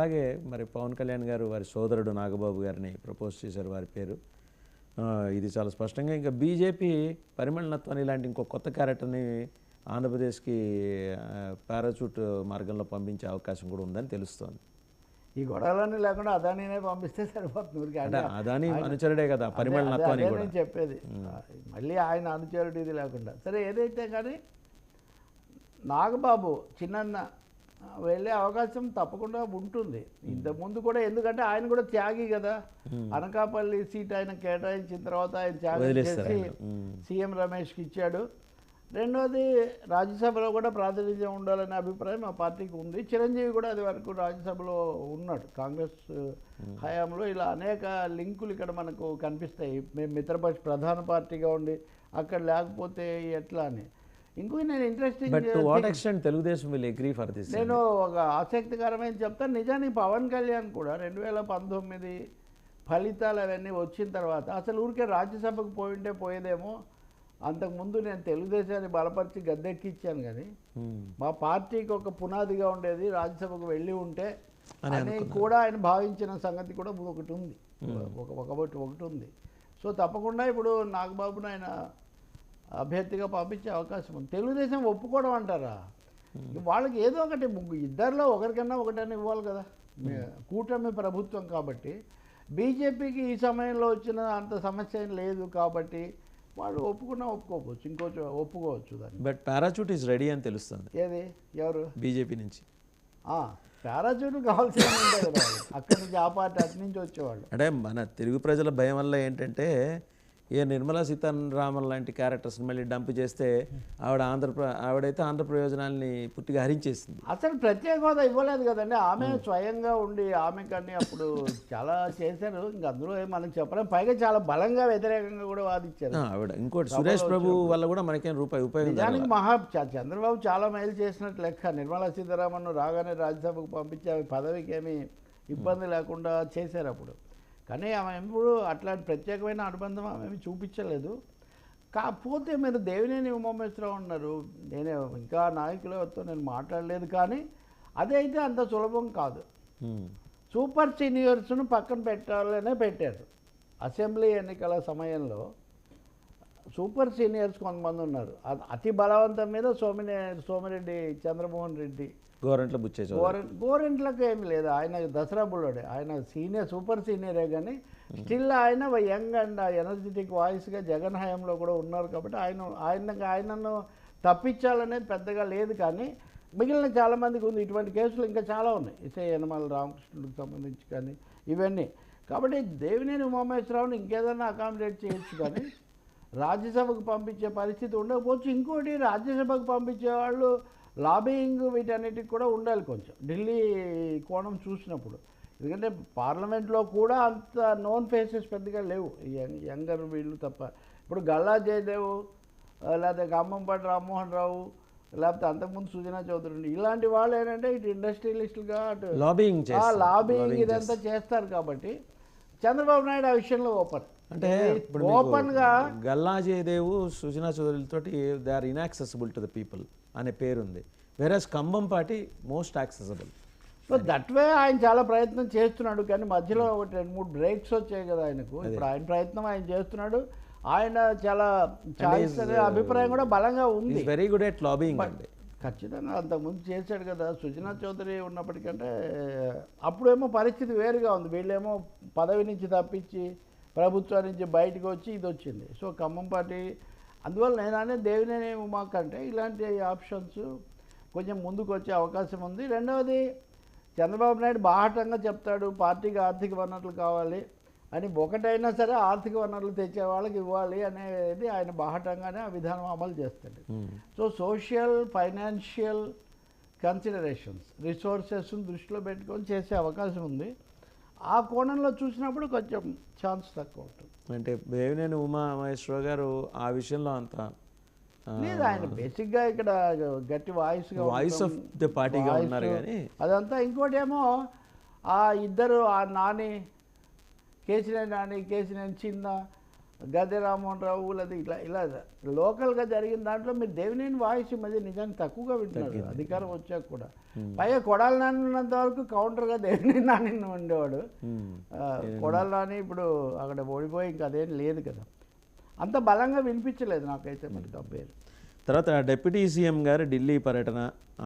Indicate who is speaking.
Speaker 1: అలాగే మరి పవన్ కళ్యాణ్ గారు వారి సోదరుడు నాగబాబు గారిని ప్రపోజ్ చేశారు వారి పేరు. ఇది చాలా స్పష్టంగా ఇంకా బీజేపీ పరిమళనత్వాన్ని ఇలాంటి ఇంకో కొత్త క్యారెక్టర్ని ఆంధ్రప్రదేశ్కి పారాచూట్ మార్గంలో పంపించే అవకాశం కూడా ఉందని తెలుస్తోంది.
Speaker 2: ఈ గొడవలన్నీ లేకుండా అదానినే పంపిస్తే సరిపోతుంది
Speaker 1: అదాని అనుచరుడే కదా
Speaker 2: అదే-
Speaker 1: పరిమళ
Speaker 2: అదే-
Speaker 1: నత్వాన్ని
Speaker 2: అదే
Speaker 1: కూడా.
Speaker 2: నేను చెప్పేది. మళ్ళీ ఆయన అనుచరుడు ఇది లేకుండా. సరే ఏదైతే కానీ నాగబాబు చిన్న వెళ్ళే అవకాశం తప్పకుండా ఉంటుంది. ఇంతకుముందు కూడా ఎందుకంటే ఆయన కూడా త్యాగి కదా. అనకాపల్లి సీట్ ఆయన కేటాయించిన తర్వాత ఆయన త్యాగం చేసి. సీఎం రమేష్కి ఇచ్చాడు. రెండోది రాజ్యసభలో కూడా ప్రాతినిధ్యం ఉండాలనే అభిప్రాయం మా పార్టీకి ఉంది. చిరంజీవి కూడా అది వరకు రాజ్యసభలో ఉన్నాడు. కాంగ్రెస్ హయాంలో ఇలా అనేక లింకులు ఇక్కడ మనకు కనిపిస్తాయి. మేము మిత్రపక్ష ప్రధాన పార్టీగా ఉండి అక్కడ లేకపోతే ఎట్లా అని. ఇంకో నేను interesting
Speaker 1: but to what extent Telugu Desam will agree for this
Speaker 2: నేను ఒక ఆసక్తికరమైన చెప్తాను. నిజానికి పవన్ కళ్యాణ్ కూడా రెండు వేల పంతొమ్మిది ఫలితాలు అవన్నీ వచ్చిన తర్వాత అసలు ఊరికే రాజ్యసభకు పోయింటే పోయేదేమో. అంతకుముందు నేను తెలుగుదేశాన్ని బలపరిచి గద్దెక్కిచ్చాను కానీ మా పార్టీకి ఒక పునాదిగా ఉండేది రాజ్యసభకు వెళ్ళి ఉంటే అని కూడా ఆయన భావించిన సంగతి కూడా ఒకటి ఉంది. ఒక ఒకటి ఒకటి ఉంది. సో తప్పకుండా ఇప్పుడు నాగబాబును ఆయన అభ్యర్థిగా పంపించే అవకాశం ఉంది. తెలుగుదేశం ఒప్పుకోవడం అంటారా? వాళ్ళకి ఏదో ఒకటి ఇద్దరిలో ఒకరికన్నా ఒకటని ఇవ్వాలి కదా. కూటమి ప్రభుత్వం కాబట్టి. బీజేపీకి ఈ సమయంలో వచ్చిన అంత సమస్య ఏం లేదు కాబట్టి వాళ్ళు ఒప్పుకున్నా ఒప్పుకోవచ్చు ఇంకో ఒప్పుకోవచ్చు దాన్ని.
Speaker 1: బట్ పారాచూట్ ఈజ్ రెడీ అని తెలుస్తుంది.
Speaker 2: ఏది? ఎవరు?
Speaker 1: బీజేపీ నుంచి.
Speaker 2: పారాచూట్ కావాల్సిన. అక్కడి నుంచి ఆ పార్టీ అటు నుంచి వచ్చేవాళ్ళు.
Speaker 1: అంటే మన తెలుగు ప్రజల భయం వల్ల ఏంటంటే ఏ నిర్మలా సీతారామన్ లాంటి క్యారెక్టర్స్ని మళ్ళీ డంప్ చేస్తే ఆవిడ ఆంధ్ర ఆవిడైతే ఆంధ్ర ప్రయోజనాల్ని పూర్తిగా హరించేసింది.
Speaker 2: అసలు ప్రత్యేక హోదా ఇవ్వలేదు కదండి. ఆమె స్వయంగా ఉండి ఆమె కానీ అప్పుడు చాలా చేశారు. ఇంక అందులో మనం చెప్పలేం. పైగా చాలా బలంగా వ్యతిరేకంగా కూడా వాదించారు
Speaker 1: ఆవిడ. ఇంకోటి సురేష్ ప్రభు వల్ల కూడా మనకేం రూపాయి ఉపయోగం
Speaker 2: నిజానికి మహా చంద్రబాబు చాలా మేలు చేసినట్టు లెక్క. నిర్మలా సీతారామన్ రాగానే రాజ్యసభకు పంపించి ఆమె పదవికి ఏమీ ఇబ్బంది లేకుండా చేశారు అప్పుడు. కానీ ఆమె ఎప్పుడు అట్లాంటి ప్రత్యేకమైన అనుబంధం ఆమె చూపించలేదు. కాకపోతే మీరు దేవినేని ఉమామేశ్వరరావు ఉన్నారు నేనే ఇంకా నాయకులతో నేను మాట్లాడలేదు కానీ అదైతే అంత సులభం కాదు. సూపర్ సీనియర్స్ను పక్కన పెట్టాలనే పెట్టారు. అసెంబ్లీ ఎన్నికల సమయంలో సూపర్ సీనియర్స్ కొంతమంది ఉన్నారు. అతి బలవంతం మీద సోమినే సోమిరెడ్డి చంద్రమోహన్ రెడ్డి
Speaker 1: గోరంట్ల బుచ్చేసి చౌదరి
Speaker 2: గోరెంట్లకు ఏమి లేదు. ఆయన దసరా బుల్లోడే. ఆయన సీనియర్ సూపర్ సీనియరే కానీ స్టిల్ ఆయన యంగ్ అండ్ ఎనర్జెటిక్ వాయిస్గా జగన్ హయాంలో కూడా ఉన్నారు కాబట్టి ఆయన ఆయన ఆయనను తప్పించాలనేది పెద్దగా లేదు కానీ మిగిలిన చాలామందికి ఉంది. ఇటువంటి కేసులు ఇంకా చాలా ఉన్నాయి. ఇసే యనమల రామకృష్ణుడికి సంబంధించి కానీ ఇవన్నీ. కాబట్టి దేవినేని ఉమామేశ్వరరావుని ఇంకేదైనా అకామిడేట్ చేయొచ్చు కానీ రాజ్యసభకు పంపించే పరిస్థితి ఉండకపోవచ్చు. ఇంకోటి రాజ్యసభకు పంపించే వాళ్ళు లాబింగ్ వీటన్నిటికి కూడా ఉండాలి కొంచెం. ఢిల్లీ కోణం చూసినప్పుడు. ఎందుకంటే పార్లమెంట్లో కూడా అంత నోన్ ఫేసెస్ పెద్దగా లేవు. యంగర్ వీళ్ళు తప్ప. ఇప్పుడు గల్లా జయదేవ్ లేకపోతే గమ్మంపాటి రామ్మోహన్ రావు లేకపోతే అంతకుముందు సుజనా చౌదరి ఉండి ఇలాంటి వాళ్ళు ఏంటంటే ఇటు ఇండస్ట్రియలిస్టులుగా అటు
Speaker 1: లాబింగ్
Speaker 2: లాబింగ్ ఇదంతా చేస్తారు కాబట్టి చంద్రబాబు నాయుడు ఆ విషయంలో ఓపెన్.
Speaker 1: అంటే ఇప్పుడు
Speaker 2: ఓపెన్గా
Speaker 1: Galla Jayadev Sujana చౌదరితోటి they are inaccessible to the people అనే పేరు ఉంది whereas Kambampati most accessible
Speaker 2: so that way ఆయన చాలా ప్రయత్నం చేస్తున్నాడు కానీ మధ్యలో ఒకటి రెండు మూడు బ్రేక్స్ వచ్చాయి కదా ఆయనకు. ఇప్పుడు ఆయన ప్రయత్నం ఆయన చేస్తున్నాడు. ఆయన చాలా చాయిస్ అనే అభిప్రాయం కూడా బలంగా ఉంది.
Speaker 1: వెరీ గుడ్ ఎట్ లాబింగ్ అండి.
Speaker 2: ఖచ్చితంగా అంతకుముందు చేశాడు కదా సుజనా చౌదరి ఉన్నప్పటికంటే అప్పుడేమో పరిస్థితి వేరుగా ఉంది. వీళ్ళేమో పదవి నుంచి తప్పించి ప్రభుత్వం నుంచి బయటకు వచ్చి ఇది వచ్చింది. సో ఖమ్మం పార్టీ అందువల్ల నేను అనేది దేవినేని ఉమాకంటే ఇలాంటి ఆప్షన్స్ కొంచెం ముందుకు వచ్చే అవకాశం ఉంది. రెండవది చంద్రబాబు నాయుడు బాహటంగా చెప్తాడు పార్టీకి ఆర్థిక వనరులు కావాలి అని ఒకటైనా సరే ఆర్థిక వనరులు తెచ్చే వాళ్ళకి ఇవ్వాలి అనేది ఆయన బాహటంగానే ఆ విధానం అమలు చేస్తాడు. సో సోషల్ ఫైనాన్షియల్ కన్సిడరేషన్స్ రిసోర్సెస్ని దృష్టిలో పెట్టుకొని చేసే అవకాశం ఉంది. ఆ కోణంలో చూసినప్పుడు కొంచెం ఛాన్స్ తక్కువ ఉంటుంది.
Speaker 1: అంటే దేవినేని ఉమా మహేశ్వర గారు ఆ విషయంలో అంత
Speaker 2: లేదు ఆయన బేసిక్గా ఇక్కడ గట్టి వాయిస్గా
Speaker 1: వాయిస్ ఆఫ్ ది పార్టీగా ఉన్నారు కానీ.
Speaker 2: అదంతా ఇంకోటి ఏమో ఆ ఇద్దరు ఆ నాని కేసినేని నాని కేసినేని చిన్న గద్దె రామ్మోహన్ రావు ఊళ్ళది ఇట్లా ఇలా లోకల్గా జరిగిన దాంట్లో మీరు దేవినేని వాయిస్ ఈ మధ్య నిజానికి తక్కువగా వింటున్నారు. అధికారం వచ్చాక కూడా. పైగా కొడాలి నాని ఉన్నంత వరకు కౌంటర్గా దేవినేని నాని ఉండేవాడు. కొడాలి నాని ఇప్పుడు అక్కడ ఓడిపోయి ఇంకా అదేం లేదు కదా. అంత బలంగా వినిపించలేదు నాకైతే మరి ఆ పేరు.
Speaker 1: తర్వాత డిప్యూటీ సీఎం గారు ఢిల్లీ పర్యటన